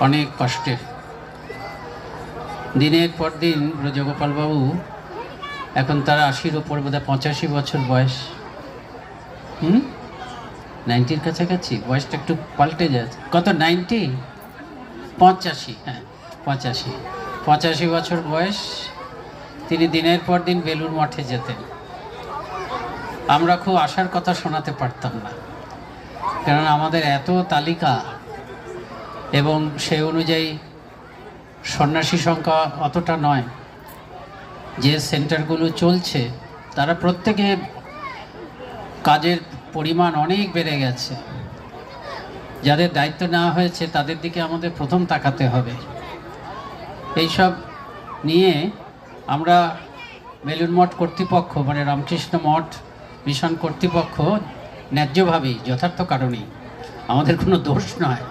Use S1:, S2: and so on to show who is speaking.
S1: অনেক কষ্টে। দিনের পর দিন ব্রজগোপালবাবু এখন তার আশির ওপর বোধহয় পঁচাশি বছর বয়স। হুম? নাইনটির কাছাকাছি? বয়সটা একটু পাল্টে যাচ্ছে। কত? নাইনটি? পঁচাশি হ্যাঁ পঁচাশি। পঁচাশি বছর বয়স, তিনি দিনের পর দিন বেলুর মঠে যেতেন। আমরা খুব আশার কথা শোনাতে পারতাম না। কারণ আমাদের এত তালিকা এবং সে অনুযায়ী সন্ন্যাসী সংখ্যা অতটা নয়। যে সেন্টারগুলো চলছে, তারা প্রত্যেকে কাজের পরিমাণ অনেক বেড়ে গেছে। যাদের দায়িত্ব নেওয়া হয়েছে, তাদের দিকে আমাদের প্রথম তাকাতে হবে। এইসব নিয়ে আমরা বেলুন মঠ কর্তৃপক্ষ মানে রামকৃষ্ণ মঠ মিশন কর্তৃপক্ষ ন্যায্যভাবেই, যথার্থ কারণেই, আমাদের কোনো দোষ নয়।